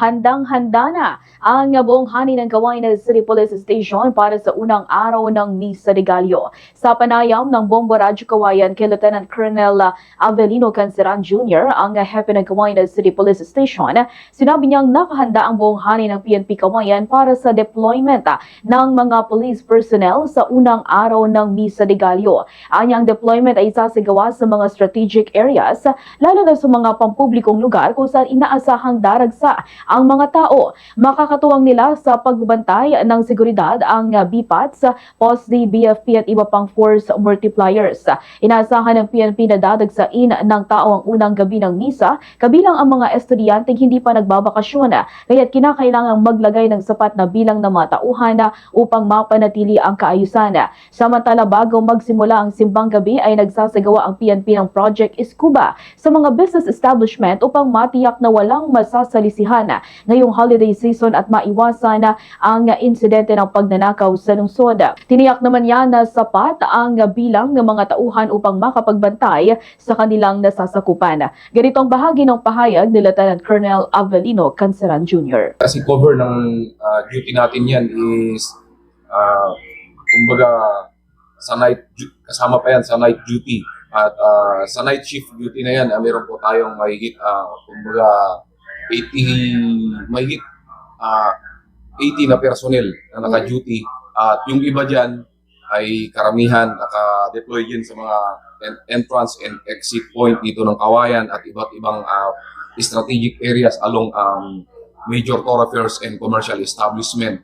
handang-handa na ang buong hani ng Kawain City Police Station para sa unang araw ng Misa de Gallo. Sa panayam ng Bombo Radyo Kawayan kay Lieutenant Colonel Avelino Canceran Jr., ang hepe ng Kawain City Police Station, sinabi niyang nakahanda ang buong hani ng PNP Kawayan para sa deployment ng mga police personnel sa unang araw ng Misa de Gallo. Anyang deployment ay sasagawa sa mga strategic areas, lalo na sa mga pampublikong lugar kung saan inaasahang daragsa ang mga tao. Makakatuwang nila sa pagbantay ng seguridad ang uh, BPATS, POSD, BFP at iba pang force multipliers. Inaasahan ng PNP na dadagsain ng tao ang unang gabi ng misa, kabilang ang mga estudyanteng hindi pa nagbabakasyon, kaya't kinakailangang maglagay ng sapat na bilang ng mga tauhan upang mapanatili ang kaayusan. Samantala bago magsimula ang simbang gabi ay nagsasagawa ang PNP ng Project Iskuba sa mga business establishment upang matiyak na walang masasalisihan ngayong holiday season at maiwasan ang insidente ng pagnanakaw sa lungsod. Tiniyak naman yan na sapat ang bilang ng mga tauhan upang makapagbantay sa kanilang nasasakupan. Ganito ang bahagi ng pahayag ni Lieutenant Colonel Avelino Canceran Jr. kasi cover ng ah, duty natin yan is ah, kumbaga sa night kasama pa yan sa night duty at ah, sa night shift duty na yan ah, meron po tayong mahigit ah, kumbaga 80 mahigit ah, 80 na personnel na naka-duty at yung iba diyan ay karamihan naka-deploy din sa mga en- entrance and exit point dito ng Kawayan at iba't ibang ah, strategic areas along um, major thoroughfares and commercial establishment.